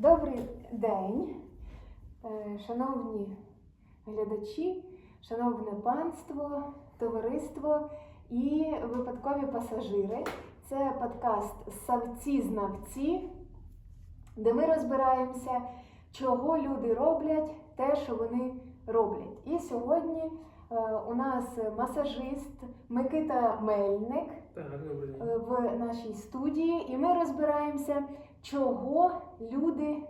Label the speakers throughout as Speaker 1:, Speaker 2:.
Speaker 1: Добрий день, е, шановні глядачі, шановне панство, товариство і випадкові пасажири. Це подкаст Савці-знавці, де ми розбираємося, чого люди роблять, те, що вони роблять. І сьогодні е, у нас масажист Микита Мельник
Speaker 2: Так,
Speaker 1: е, в нашій студії, і ми розбираємося, чого люди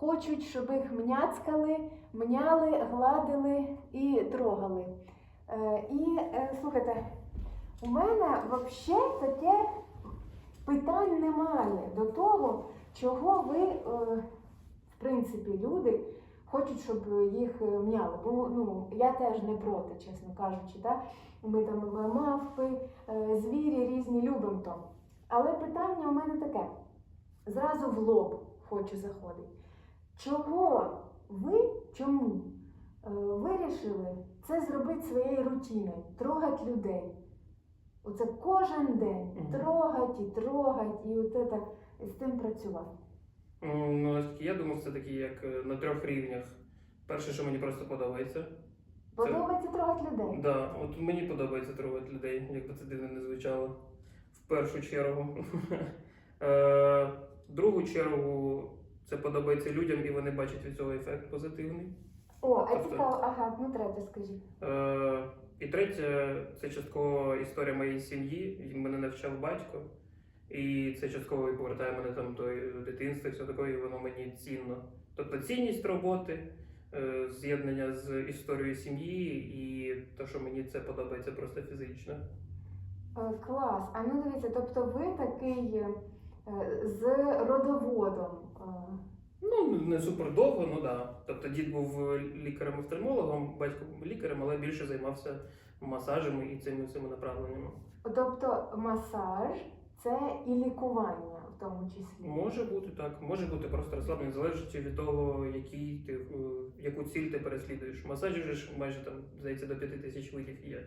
Speaker 1: хочуть, щоб їх мняцкали, мняли, гладили і трогали. Е, І е, слухайте, у мене взагалі таке питань немає до того, чого ви, е, в принципі, люди. Хочуть, щоб їх мняли. Бо ну, я теж не проти, чесно кажучи. Да? Ми там мавпи, звірі різні любимо то. Але питання у мене таке: зразу в лоб хочу заходити. Чого ви чому е, вирішили це зробити своєю рутиною, трогати людей? Оце кожен день трогать і трогать, і от це, з тим працювати.
Speaker 2: Ну, я думав, це такі як е, на трьох рівнях. Перше, що мені просто подобається.
Speaker 1: Подобається трогати людей.
Speaker 2: Да, от мені подобається трогати людей, як би це дивно не звучало. В першу чергу. Чергу це подобається людям і вони бачать від цього ефект позитивний.
Speaker 1: О, а
Speaker 2: Тобто-
Speaker 1: цікаво, ага, ну третє скажіть.
Speaker 2: Е, І третє, це частково історія моєї сім'ї. Мене навчав батько. І це частково і повертає мене там до дитинства, і все таке, і воно мені цінно. Тобто цінність роботи, е, з'єднання з історією сім'ї, і те, що мені це подобається просто фізично.
Speaker 1: Е, Клас. А ну дивіться, тобто ви такий з родоводом. е,
Speaker 2: Ну, не супер довго, ну да. Тобто дід був лікарем-офтальмологом, батько був лікарем, але більше займався масажами і цими всіми направленнями.
Speaker 1: Тобто масаж це і лікування в тому числі.
Speaker 2: Може бути так, може бути просто розслаблення, залежить від того, який ти, е, яку ціль ти переслідуєш. Масажі вже майже там, здається, до п'яти тисяч видів є.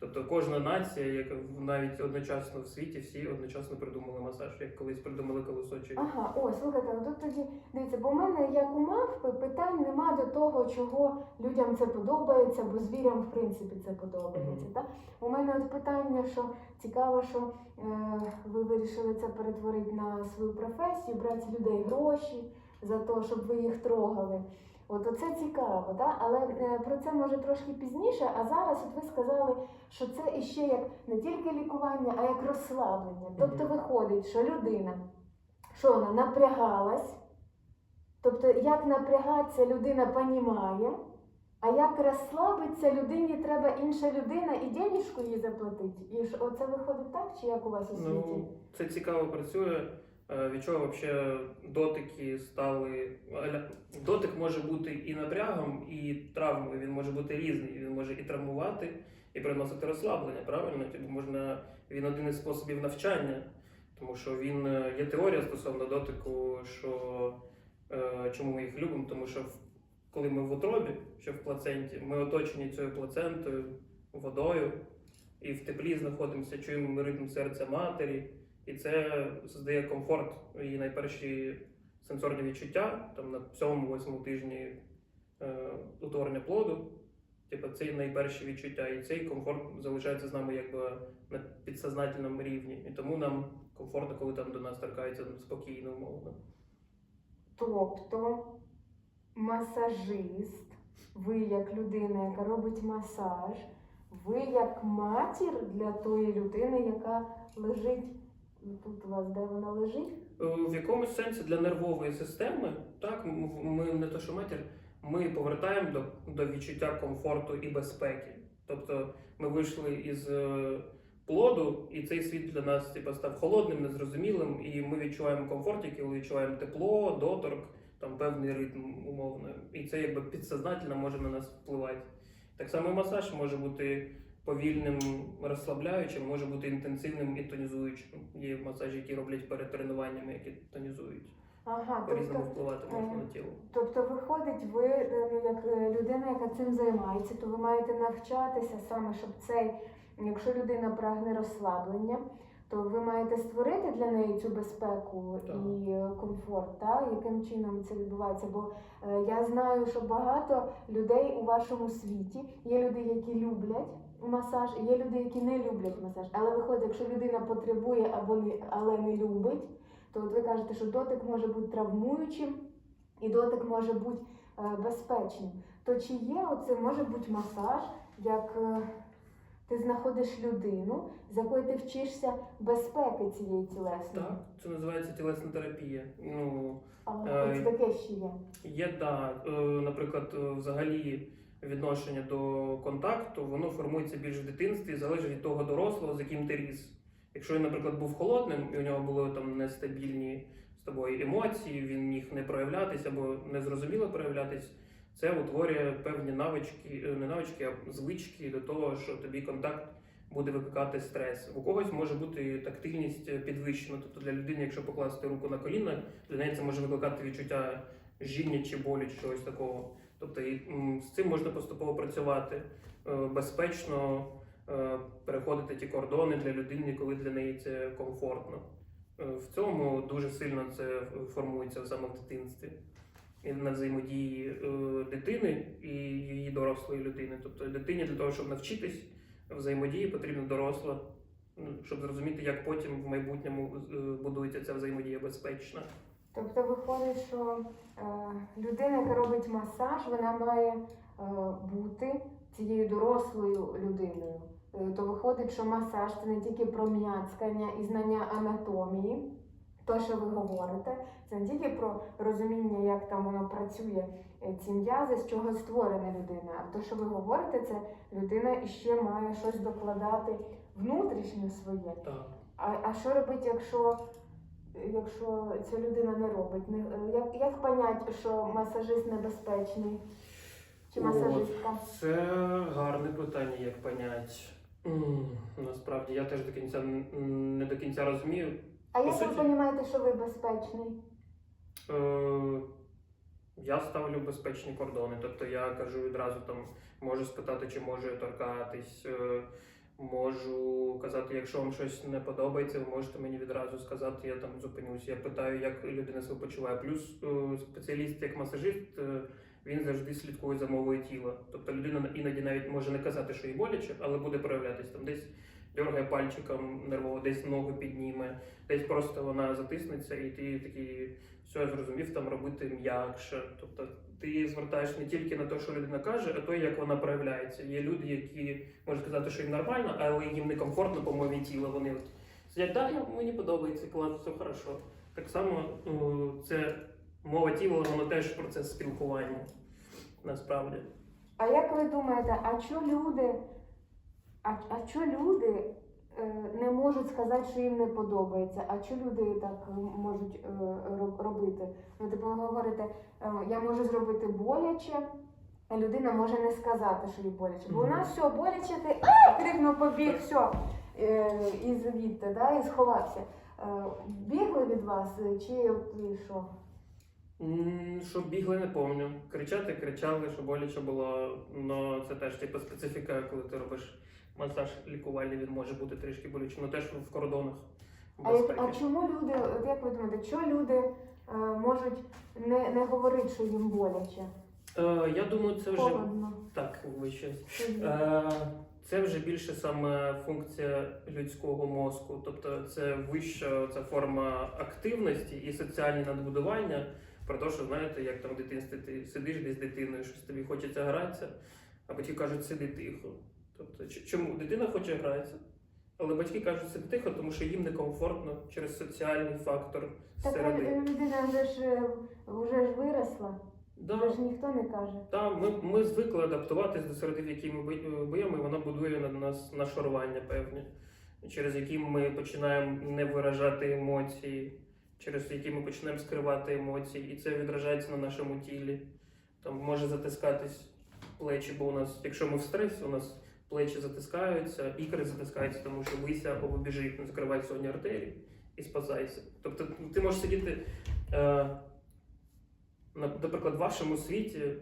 Speaker 2: Тобто кожна нація, яка навіть одночасно в світі, всі одночасно придумали масаж, як колись придумали колесо чи
Speaker 1: Ага, о, слухайте, ну тут тоді дивіться, бо в мене як у мавпи питань нема до того, чого людям це подобається, бо звірям в принципі це подобається.
Speaker 2: Мгм.
Speaker 1: Так? У мене от питання, що цікаво, що е, ви вирішили це перетворити на свою професію, брати з людей гроші за те, щоб ви їх трогали. От оце цікаво, да? але е, про це може трошки пізніше. А зараз от ви сказали, що це іще як не тільки лікування, а як розслаблення. Тобто виходить, що людина що вона напрягалась. Тобто, як напрягатися людина понімає, а як розслабитися людині треба інша людина і денежку їй заплатити. І оце виходить так, чи як у вас у світі?
Speaker 2: Ну, це цікаво працює. Е, Від чого взагалі дотики стали. Дотик може бути і напрягом, і травмою. Він може бути різний. Він може і травмувати, і приносити розслаблення. Правильно? Тобто можна він один із способів навчання, тому що він е, є теорія стосовно дотику, що е, чому ми їх любимо, тому що коли ми в утробі, що в плаценті, ми оточені цією плацентою, водою, і в теплі знаходимося, чуємо ритм серця матері. І це создає комфорт і найперші сенсорні відчуття там на сьомому-восьмому тижні е, утворення плоду. Типу, це найперші відчуття, і цей комфорт залишається з нами якби на підсознательному рівні. І тому нам комфортно, коли там до нас торкається спокійно, умовно.
Speaker 1: Тобто масажист, ви як людина, яка робить масаж, ви як матір для тої людини, яка лежить. Тут у вас де вона лежить?
Speaker 2: Е, В якомусь сенсі для нервової системи, так, ми не то, що матір, ми повертаємо до, до відчуття комфорту і безпеки. Тобто ми вийшли із е, плоду, і цей світ для нас типу, став холодним, незрозумілим, і ми відчуваємо комфорт, який відчуваємо тепло, доторк, там певний ритм умовно. І це якби підсознательно може на нас впливати. Так само масаж може бути повільним, розслабляючим, може бути інтенсивним і тонізуючим. Є масажі, які роблять перед тренуваннями, які тонізують.
Speaker 1: Ага,
Speaker 2: По-різному
Speaker 1: тобто,
Speaker 2: впливати можна на тіло.
Speaker 1: тобто виходить, ви е, ну, як е, людина, яка цим займається, то ви маєте навчатися саме, щоб цей, якщо людина прагне розслаблення, то ви маєте створити для неї цю безпеку
Speaker 2: Так.
Speaker 1: і е, комфорт, та? яким чином це відбувається? Бо е, я знаю, що багато людей у вашому світі є люди, які люблять масаж, є люди, які не люблять масаж. Але виходить, якщо людина потребує або не, але не любить, то от ви кажете, що дотик може бути травмуючим і дотик може бути е, безпечним. То чи є оце може бути масаж, як е, ти знаходиш людину, з якою ти вчишся безпеки цієї тілесної?
Speaker 2: Так, це називається тілесна терапія. Ну,
Speaker 1: А
Speaker 2: Е,
Speaker 1: це таке ще є.
Speaker 2: Є, да, е, наприклад, е, взагалі відношення до контакту, воно формується більш в дитинстві, залежить від того дорослого, з яким ти ріс. Якщо він, наприклад, був холодним і у нього були там нестабільні з тобою емоції, він міг не проявлятися або незрозуміло проявлятись, це утворює певні навички, е, не навички, а звички до того, що тобі контакт буде викликати стрес. У когось може бути тактильність е, підвищена. Тобто для людини, якщо покласти руку на коліно, для неї це може викликати відчуття жіння чи болі, чи чогось такого. Тобто з цим можна поступово працювати е, безпечно, е, переходити ті кордони для людини, коли для неї це комфортно. Е, В цьому дуже сильно це формується саме в дитинстві. І на взаємодії дитини і її дорослої людини. Тобто дитині для того, щоб навчитись взаємодії, потрібна доросла, щоб зрозуміти, як потім в майбутньому будується ця взаємодія безпечна.
Speaker 1: Тобто виходить, що е, людина, яка робить масаж, вона має е, бути цією дорослою людиною. Е, то виходить, що масаж це не тільки про м'яцкання і знання анатомії, то, що ви говорите, це не тільки про розуміння, як там воно працює, е, ці м'язи, з чого створена людина. А то, що ви говорите, це людина іще має щось докладати внутрішнє своє.
Speaker 2: Так.
Speaker 1: А, а що робити, якщо, якщо ця людина не робить? Як, як понять, що масажист небезпечний? Чи масажистка?
Speaker 2: Це гарне питання, як понять. Насправді я теж до кінця не до кінця розумію.
Speaker 1: А
Speaker 2: по
Speaker 1: як ви розумієте, що ви безпечний?
Speaker 2: Е, я ставлю безпечні кордони. Тобто я кажу відразу там, можу спитати, чи можу торкатись. е, Можу казати, якщо вам щось не подобається, ви можете мені відразу сказати, я там зупинюсь. Я питаю, як людина себе почуває. Плюс е, спеціаліст, як масажист, е, він завжди слідкує за мовою тіла. Тобто людина іноді навіть може не казати, що їй боляче, але буде проявлятися там десь дергає пальчиком нервово, десь ногу підніме, десь просто вона затиснеться, і ти такий все зрозумів там робити м'якше. Тобто ти звертаєш не тільки на те, що людина каже, а то, як вона проявляється. Є люди, які можуть сказати, що їм нормально, але їм некомфортно по мові тіла. Вони от сидять, да, мені подобається, клас, все хорошо. Так само ну, це мова тіла, воно теж процес спілкування. Насправді.
Speaker 1: А як ви думаєте, а що люди, а, а що люди е, не можуть сказати, що їм не подобається? А що люди так можуть е, робити? Ну, типу, ви говорите, е, я можу зробити боляче, а людина може не сказати, що їй боляче. Бо у нас все боляче, ти крикнув, побіг, все, і звідти, да, і сховався. Бігли від вас, чи і що?
Speaker 2: Бігли, не помню. Кричати, кричали, що боляче було. Ну це теж типу специфіка, коли ти робиш масаж лікувальний, він може бути трішки болючим, але теж в кордонах
Speaker 1: А,
Speaker 2: безпеки.
Speaker 1: а чому люди, от як ви думаєте, чому люди е, можуть не, не говорити, що їм боляче?
Speaker 2: Е, я думаю, це вже
Speaker 1: Холодно.
Speaker 2: так вище. Е, Це вже більше саме функція людського мозку, тобто це вища ця форма активності і соціальні надбудування. Про те, що знаєте, як там в дитинстві ти сидиш десь з дитиною, щось тобі хочеться гратися, а батьки кажуть, сиди тихо. Тобто, чому дитина хоче гратися, але батьки кажуть, сиди тихо, тому що їм некомфортно через соціальний фактор
Speaker 1: Так
Speaker 2: середини.
Speaker 1: е, людина вже ж е, вже ж виросла,
Speaker 2: Да.
Speaker 1: вже ж ніхто не каже.
Speaker 2: Та ми, ми звикли адаптуватись до серед, в якій ми бо- боїмо, і вона будує на нас нашарування певні, через які ми починаємо не виражати емоції, через які ми починаємо скривати емоції, і це відражається на нашому тілі. Там може затискатись плечі, бо у нас, якщо ми в стресі, у нас плечі затискаються, ікри затискаються, тому що бийся або біжи, закривай сьогодні артерії і спасайся. Тобто ти можеш сидіти. Е, Наприклад, в вашому світі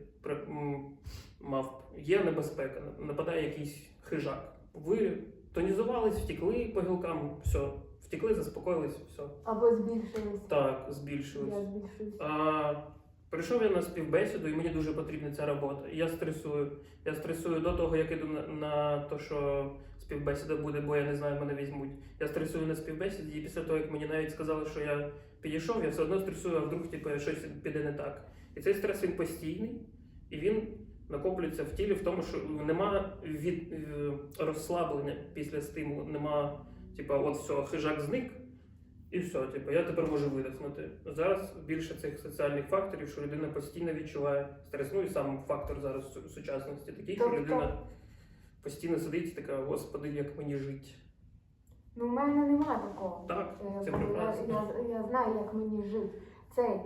Speaker 2: мав є небезпека, нападає якийсь хижак. Ви тонізувались, втекли по гілкам, все, втекли, заспокоїлись, все.
Speaker 1: Або збільшились.
Speaker 2: Так, збільшились.
Speaker 1: Я збільшуюсь.
Speaker 2: А, прийшов я на співбесіду, і мені дуже потрібна ця робота. І Я стресую. Я стресую до того, як іду на, на те, що співбесіда буде, бо я не знаю, мене візьмуть. Я стресую на співбесіді, і після того, як мені навіть сказали, що я підійшов, я все одно стресую, а вдруг типу, щось піде не так. І цей стрес він постійний, і він накоплюється в тілі в тому, що нема від е, розслаблення після стимулу, нема, типу, от все, хижак зник. І все, типу, я тепер можу видихнути. Зараз більше цих соціальних факторів, що людина постійно відчуває стрес. Ну і сам фактор зараз сучасності такий, що
Speaker 1: Тобто-
Speaker 2: людина постійно сидить і така, господи, як мені жити.
Speaker 1: Ну, в мене немає такого.
Speaker 2: Так,
Speaker 1: Е,
Speaker 2: це
Speaker 1: я,
Speaker 2: прекрасно.
Speaker 1: я, я знаю, як мені жити. Цей, е,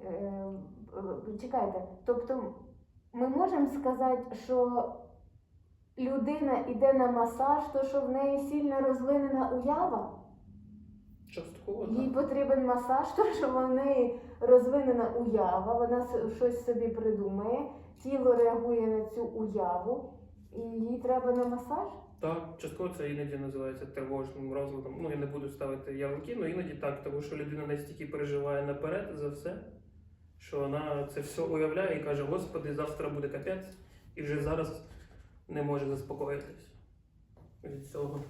Speaker 1: е, е, чекайте, тобто ми можемо сказати, що людина йде на масаж, то що в неї сильно розвинена уява.
Speaker 2: Частково
Speaker 1: Їй потрібен масаж, то що в неї розвинена уява, вона щось собі придумає, тіло реагує на цю уяву, і їй треба на масаж.
Speaker 2: Так, частково це іноді називається тривожним розладом. Ну я не буду ставити ярлики, але іноді так, тому що людина настільки переживає наперед за все, що вона це все уявляє і каже: Господи, завтра буде капець, і вже зараз не може заспокоїтись від цього.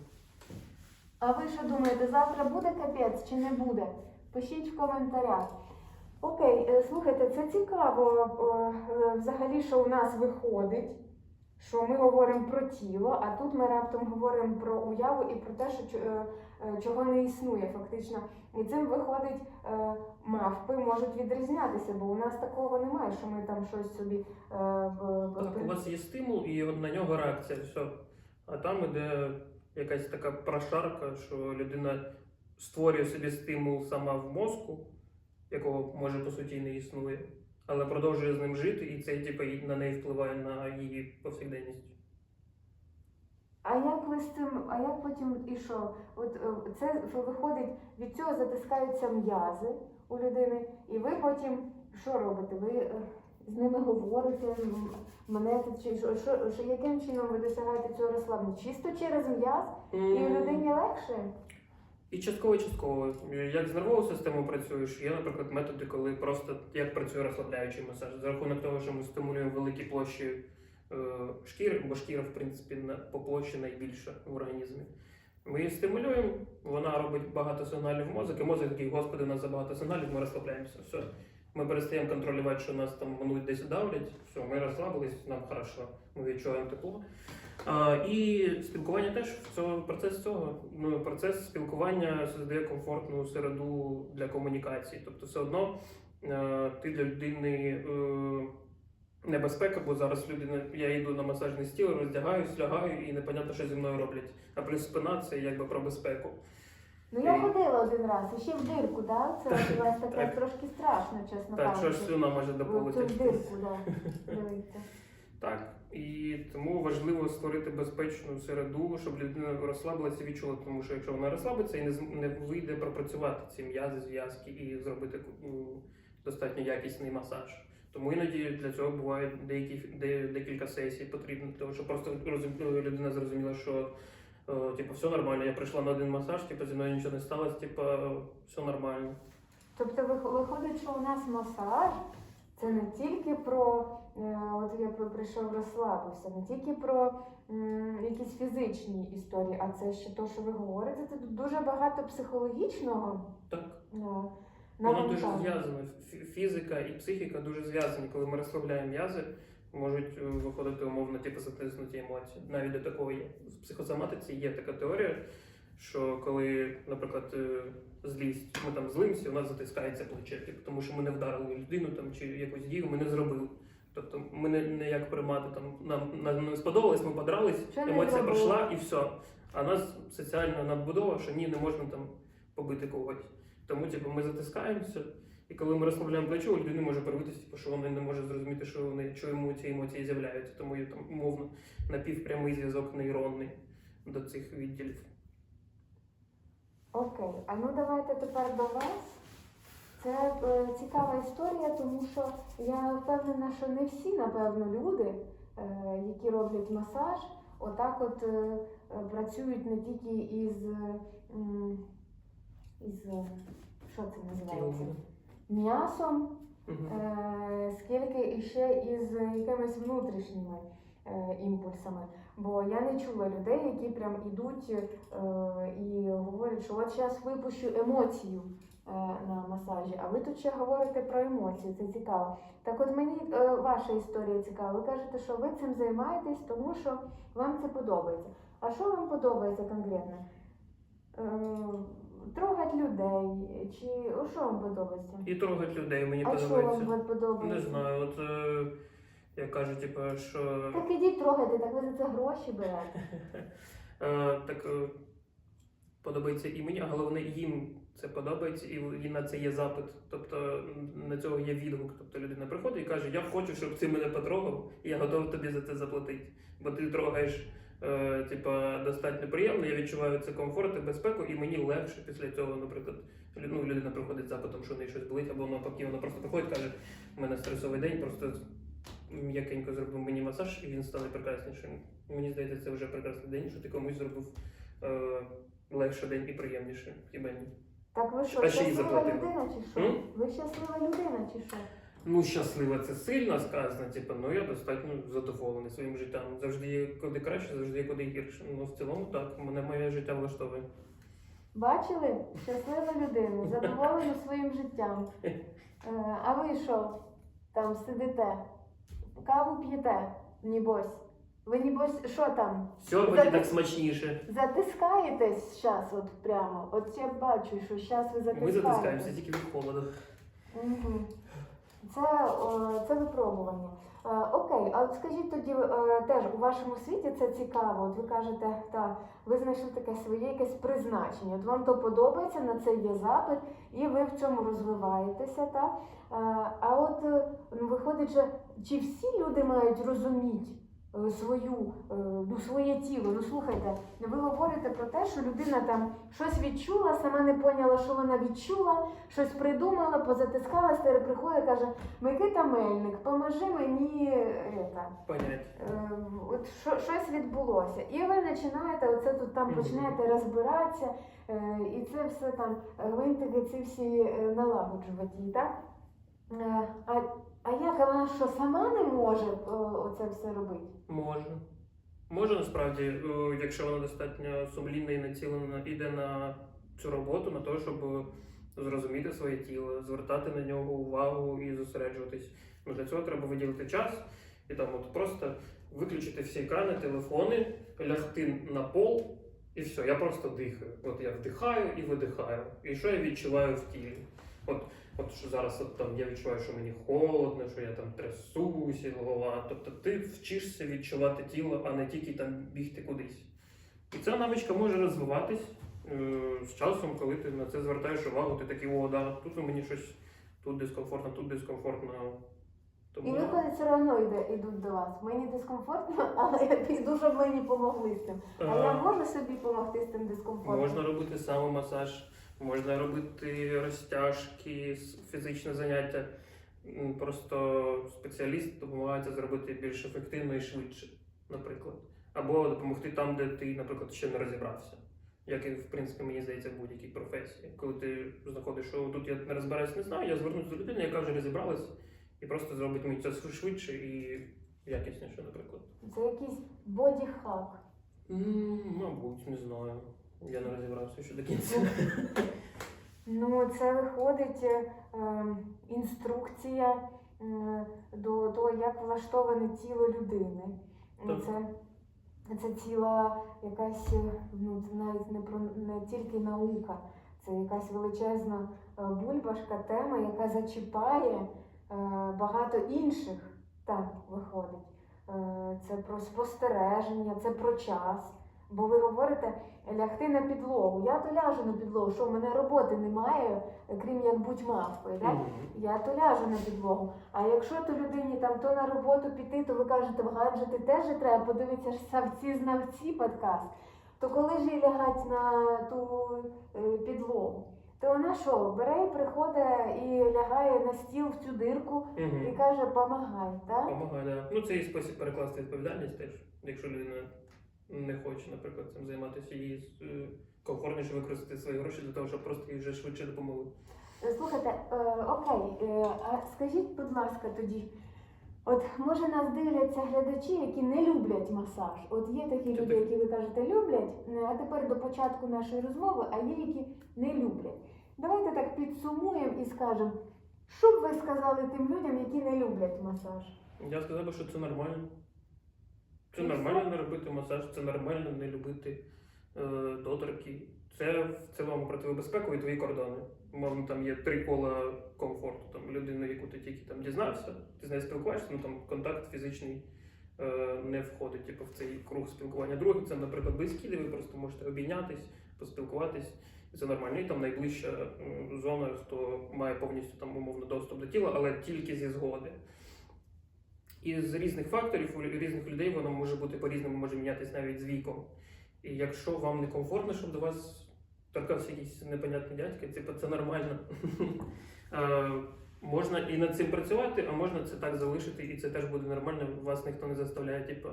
Speaker 1: А ви що думаєте, завтра буде капець чи не буде? Пишіть в коментарях. Окей, е, слухайте, це цікаво е, взагалі, що у нас виходить, що ми говоримо про тіло, а тут ми раптом говоримо про уяву і про те, що е, чого не існує фактично. І цим виходить, мавпи можуть відрізнятися, бо у нас такого немає, що ми там щось собі.
Speaker 2: Так, у вас є стимул, і на нього реакція, все. А там іде якась така прошарка, що людина створює собі стимул сама в мозку, якого може по суті не існує, але продовжує з ним жити, і це типу, на неї впливає на її повсякденність.
Speaker 1: А як ви з цим, а як потім і що? От е, це виходить, від цього затискаються м'язи у людини, і ви потім що робите? Ви е, з ними говорите, м, манете, чи що, що, що яким чином ви досягаєте цього розслаблення? Чисто через м'яз, і
Speaker 2: М,
Speaker 1: людині легше?
Speaker 2: І частково, частково. Як з нервовою системою працюєш, є, наприклад, методи, коли просто як працює розслабляючий масаж. За рахунок того, що ми стимулюємо великі площі е, шкіри, бо шкіра, в принципі, на, по площі найбільша в організмі. Ми її стимулюємо, вона робить багато сигналів в мозок, і мозок такий, господи, у нас забагато сигналів, ми розслабляємося. Все. Ми перестаємо контролювати, що нас там минуть десь давлять, все, ми розслабились, нам хорошо, ми відчуваємо тепло. А, і спілкування теж в цьому процес цього. Ну, процес спілкування создає комфортну середу для комунікації. Тобто, все одно е, ти для людини е, небезпека, бо зараз людина, я йду на масажний стіл, роздягаюсь, лягаю і непонятно, що зі мною роблять. А плюс спина це якби про безпеку.
Speaker 1: Ну я ходила один раз, і ще в дирку, да? Це у вас таке
Speaker 2: так.
Speaker 1: трошки страшно, чесно
Speaker 2: Так, що ж
Speaker 1: кажучи.
Speaker 2: слюна може
Speaker 1: В цю
Speaker 2: дополити.
Speaker 1: дирку, да. Дивіться.
Speaker 2: Так, і тому важливо створити безпечну середу, щоб людина розслабилася і відчула, тому що якщо вона розслабиться і не, з- не вийде пропрацювати ці м'язи, зв'язки і зробити м, достатньо якісний масаж. Тому іноді для цього буває деякі де, декілька сесій потрібно, для того, щоб просто розум- людина зрозуміла, що типу, все нормально, я прийшла на один масаж, типу, зі мною нічого не сталося, типу, все нормально.
Speaker 1: Тобто вих- виходить, що у нас масаж це не тільки про е, от я прийшов розслабився, не тільки про м, якісь фізичні історії, а це ще то, що ви говорите, це тут дуже багато психологічного
Speaker 2: Так.
Speaker 1: е,
Speaker 2: Воно дуже. Фі- Фізика і психіка дуже зв'язані. Коли ми розслабляємо м'язи, можуть е, виходити умовно типу затиснуті емоції. Навіть до такого є. В психосоматиці є така теорія, що коли, наприклад, е, злість, ми там злимося, у нас затискається плече, типу, тому що ми не вдарили людину там чи якусь дію ми не зробили. Тобто ми не, не як примати там нам, нам не сподобалось, ми подрались,
Speaker 1: Що
Speaker 2: емоція пройшла і все. А нас соціальна надбудова, що ні, не можна там побити когось. Тому типу, ми затискаємося, і коли ми розслабляємо плечо, у людини може проявитися, типу, що вона не може зрозуміти, що вони чому ці емоції з'являються. Тому є там умовно напівпрямий зв'язок нейронний до цих відділів.
Speaker 1: Окей, а ну давайте тепер до вас. Це е, цікава історія, тому що я впевнена, що не всі, напевно, люди, е, які роблять масаж, отак от е, працюють не тільки із, е, із е, що це називається? М'ясом, е, скільки іще із якимись внутрішніми е, імпульсами. Бо я не чула людей, які прям ідуть е, і говорять, що от зараз випущу емоцію е, на масажі, а ви тут ще говорите про емоції, це цікаво. Так от мені е, ваша історія цікава. Ви кажете, що ви цим займаєтесь, тому що вам це подобається. А що вам подобається конкретно? Е, трогати людей, чи о, що вам подобається?
Speaker 2: І трогать людей мені
Speaker 1: А що
Speaker 2: подобається.
Speaker 1: вам подобається?
Speaker 2: Не знаю, от е, я кажу, типу, що
Speaker 1: Так ідіть трогайте, так ви за це гроші берете.
Speaker 2: е, так е, подобається і мені, а головне їм це подобається, і, і на це є запит. Тобто м, на цього є відгук. Тобто людина приходить і каже, я хочу, щоб ти мене потрогав, і я готовий тобі за це заплатити. Бо ти трогаєш. Е, типа достатньо приємно, я відчуваю це комфорт і безпеку, і мені легше після цього, наприклад, ну, людина приходить з запитом, що в неї щось болить, або навпаки, вона просто приходить, каже, у мене стресовий день, просто м'якенько зробив мені масаж, і він стане прекраснішим. Мені здається, це вже прекрасний день, що ти комусь зробив е, легше день і приємніше. Хіба ні?
Speaker 1: Так ви що,
Speaker 2: А ще й
Speaker 1: щаслива
Speaker 2: заплатили.
Speaker 1: людина чи що?
Speaker 2: М?
Speaker 1: Ви щаслива людина чи що?
Speaker 2: Ну, щаслива це сильно сказано, типу, ну я достатньо задоволений своїм життям. Завжди є куди краще, завжди є куди гірше. Ну, в цілому так, мене моє життя влаштовує.
Speaker 1: Бачили? Щаслива людина, задоволена своїм життям. Е, а ви що? Там сидите? Каву п'єте? Нібось. Ви нібось що там?
Speaker 2: Сьорбаті так смачніше.
Speaker 1: Затискаєтесь зараз от прямо? От я бачу, що зараз ви
Speaker 2: Ми затискаємося тільки від холоду.
Speaker 1: Мгм. Це, це випробування. Е, окей, а от скажіть тоді е, теж у вашому світі це цікаво. От ви кажете, так, ви знайшли таке своє якесь призначення. От вам то подобається, на це є запит, і ви в цьому розвиваєтеся. Та? Е, а от е, ну, виходить, що чи всі люди мають розуміти е, свою, е, ну, своє тіло? Ну слухайте, ви говорите про те, що людина там щось відчула, сама не поняла, що вона відчула щось придумала, позатискала, стара приходить, каже, Микита Мельник, поможи мені это,
Speaker 2: Понять.
Speaker 1: е, от що, щось відбулося. І ви починаєте, оце тут там починаєте розбиратися, е, і це все там гвинтики ці всі е, налагоджувати, так? Е, а, а як вона що сама не може е, оце все робити?
Speaker 2: Може. Може насправді, е, якщо вона достатньо сумлінна і націлена, іде на цю роботу, на те, щоб зрозуміти своє тіло, звертати на нього увагу і зосереджуватись. Ну, для цього треба виділити час і там от просто виключити всі екрани, телефони, лягти на пол і все. Я просто дихаю. От я вдихаю і видихаю. І що я відчуваю в тілі? От, от що зараз от, там, я відчуваю, що мені холодно, що я там трясуся, голова. Тобто ти вчишся відчувати тіло, а не тільки там бігти кудись. І ця навичка може розвиватись е, з часом, коли ти на це звертаєш увагу, ти такий, о, да, тут у мені щось тут дискомфортно, тут дискомфортно.
Speaker 1: І
Speaker 2: Тому
Speaker 1: все одно йде, йдуть до вас. Мені дискомфортно, але я піду, щоб мені помогли з цим. А
Speaker 2: е,
Speaker 1: я можу собі допомогти з тим дискомфортом?
Speaker 2: можна робити самомасаж, можна робити розтяжки, фізичне заняття. Просто спеціаліст допомагає це зробити більш ефективно і швидше, наприклад. Або допомогти там, де ти, наприклад, ще не розібрався. Як і, в принципі, мені здається, в будь-якій професії. Коли ти знаходиш, що тут я не розбираюсь, не знаю, я звернусь до людини, яка вже розібралась, і просто зробить мені це швидше і якісніше, наприклад.
Speaker 1: Це якийсь боді-хак.
Speaker 2: Мабуть, не знаю. Я не розібрався ще до кінця.
Speaker 1: Ну, це виходить е, ем, інструкція е, до того, як влаштоване тіло людини.
Speaker 2: Так.
Speaker 1: Це, це ціла якась, е, ну це навіть не про не тільки наука, це якась величезна е, бульбашка, тема, яка зачіпає е, багато інших тем виходить. Е, Це про спостереження, це про час. Бо ви говорите лягти на підлогу. Я то ляжу на підлогу, що в мене роботи немає, крім як будь мавпою. Да? Я то ляжу на підлогу. А якщо то людині там то на роботу піти, то ви кажете, в гаджети теж треба подивитися ж савці знавці подкаст. То коли ж їй лягать на ту е, підлогу? То вона що, бере і приходить і лягає на стіл в цю дирку і каже, помагай, так?
Speaker 2: Помагає, да. Ну це і спосіб перекласти відповідальність теж, якщо людина не хоче, наприклад, цим займатися, їй е, комфортніше використати свої гроші для того, щоб просто їй вже швидше допомогли.
Speaker 1: Е, Слухайте, е, окей, е, а скажіть, будь ласка, тоді, от може нас дивляться глядачі, які не люблять масаж. От є такі люди,
Speaker 2: так.
Speaker 1: які ви кажете люблять, е, а тепер до початку нашої розмови, а є які не люблять. Давайте так підсумуємо і скажемо, що б ви сказали тим людям, які не люблять масаж?
Speaker 2: Я сказав би, що це нормально. Це нормально не робити масаж, це нормально не любити е, доторки. Це в цілому противобезпекові твої кордони. Мовно, там є три кола комфорту. Там людина, яку ти тільки там дізнався, ти з нею спілкуваєшся, ну там контакт фізичний е, не входить типу, в цей круг спілкування. Друге, це, наприклад, близькі, де ви просто можете обійнятись, поспілкуватись. І це нормально. І там найближча зона, хто має повністю там умовно доступ до тіла, але тільки зі згоди. І з різних факторів у різних людей воно може бути по-різному, може мінятися навіть з віком. І якщо вам не комфортно, щоб до вас торкався якийсь непонятний дядька, типу, це нормально. Можна і над цим працювати, а можна це так залишити, і це теж буде нормально. Вас ніхто не заставляє, типу,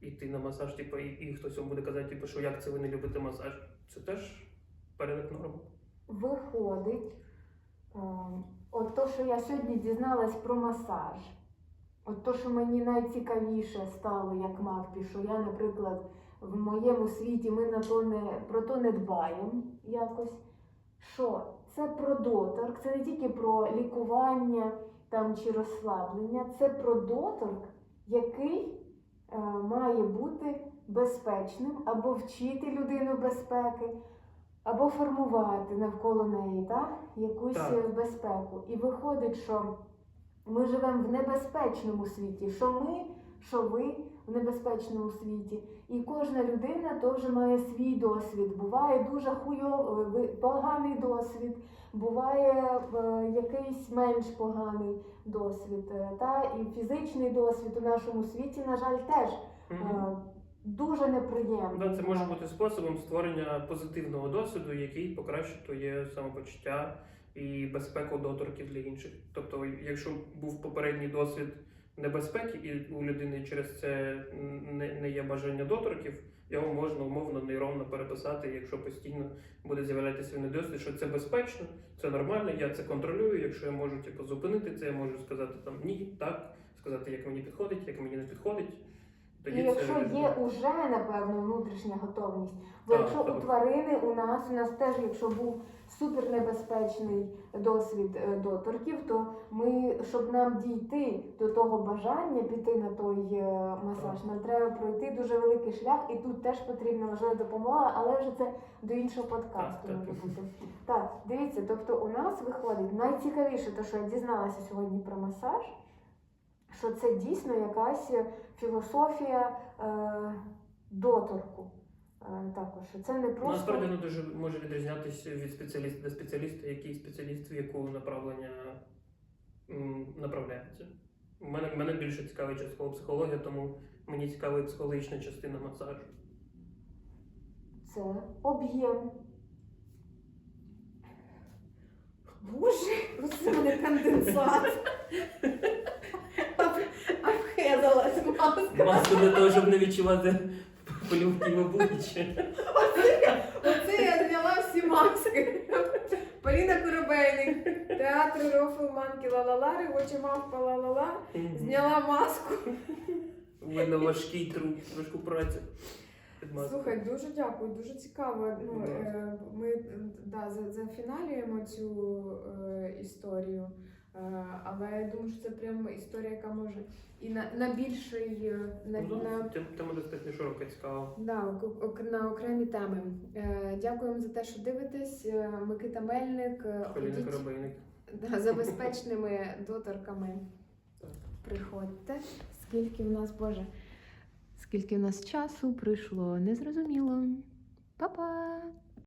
Speaker 2: йти на масаж, типу, і, і хтось вам буде казати, типу, що як це ви не любите масаж. Це теж перелік норм.
Speaker 1: Виходить, е, от то, що я сьогодні дізналась про масаж, от то, що мені найцікавіше стало як мавпі, що я, наприклад, в моєму світі ми на то не, про то не дбаємо якось. Що це про доторк, це не тільки про лікування там, чи розслаблення, це про доторк, який е, має бути безпечним або вчити людину безпеки, або формувати навколо неї так, якусь
Speaker 2: Так.
Speaker 1: безпеку. І виходить, що ми живемо в небезпечному світі, що ми, що ви в небезпечному світі. І кожна людина теж має свій досвід. Буває дуже хуйовий, поганий досвід, буває е, якийсь менш поганий досвід. е, Та і фізичний досвід у нашому світі, на жаль, теж е, дуже неприємний.
Speaker 2: Да, це може бути способом створення позитивного досвіду, який покращить твоє самопочуття і безпеку доторків для інших. Тобто, якщо був попередній досвід небезпеки, і у людини через це не, не є бажання доторків, його можна умовно нейронно переписати, якщо постійно буде з'являтися він досвід, що це безпечно, це нормально, я це контролюю. Якщо я можу типу, зупинити це, я можу сказати там ні, так, сказати, як мені підходить, як мені не підходить.
Speaker 1: І якщо
Speaker 2: реалізує.
Speaker 1: є уже напевно внутрішня готовність, бо
Speaker 2: Так,
Speaker 1: якщо у тварини у нас у нас теж, якщо був супернебезпечний досвід е, доторків, то ми, щоб нам дійти до того бажання піти на той е, масаж, нам треба пройти дуже великий шлях, і тут теж потрібна важлива допомога, але вже це до іншого подкасту
Speaker 2: Так,
Speaker 1: може
Speaker 2: так.
Speaker 1: бути. Так, дивіться, тобто у нас виходить найцікавіше, те, що я дізналася сьогодні про масаж, що це дійсно якась філософія е, доторку. Е, також це не просто
Speaker 2: Насправді воно дуже може відрізнятися від спеціаліста до спеціаліста, який спеціаліст в яку направлення направляється. Мене, мене більше цікавить частково психологія, тому мені цікава психологічна частина масажу.
Speaker 1: це об'єм. Боже, оце мене конденсат. Обхезалась маска.
Speaker 2: Маску для того, щоб не відчувати полюбки в обличчя.
Speaker 1: Оце я зняла всі маски. Поліна Коробейник, театр Рофл Манки Лалалари, очі мавпа Лалала. Зняла маску.
Speaker 2: У мене важкий труд, важку працю.
Speaker 3: Слухай, дуже дякую, дуже цікаво. Ну, е, ми да, зафіналюємо цю е, історію, але я думаю, що це прям історія, яка може і на, на більший е, на,
Speaker 2: Ну,
Speaker 3: на,
Speaker 2: Тема достатньо широка, цікава.
Speaker 3: да, на окремі теми. Е, дякуємо за те, що дивитесь. Е, Микита Мельник, е, ходіть
Speaker 2: Коробейник.
Speaker 3: да, за безпечними доторками. Приходьте. Скільки в нас, Боже, скільки в нас часу пройшло, незрозуміло. Па-па!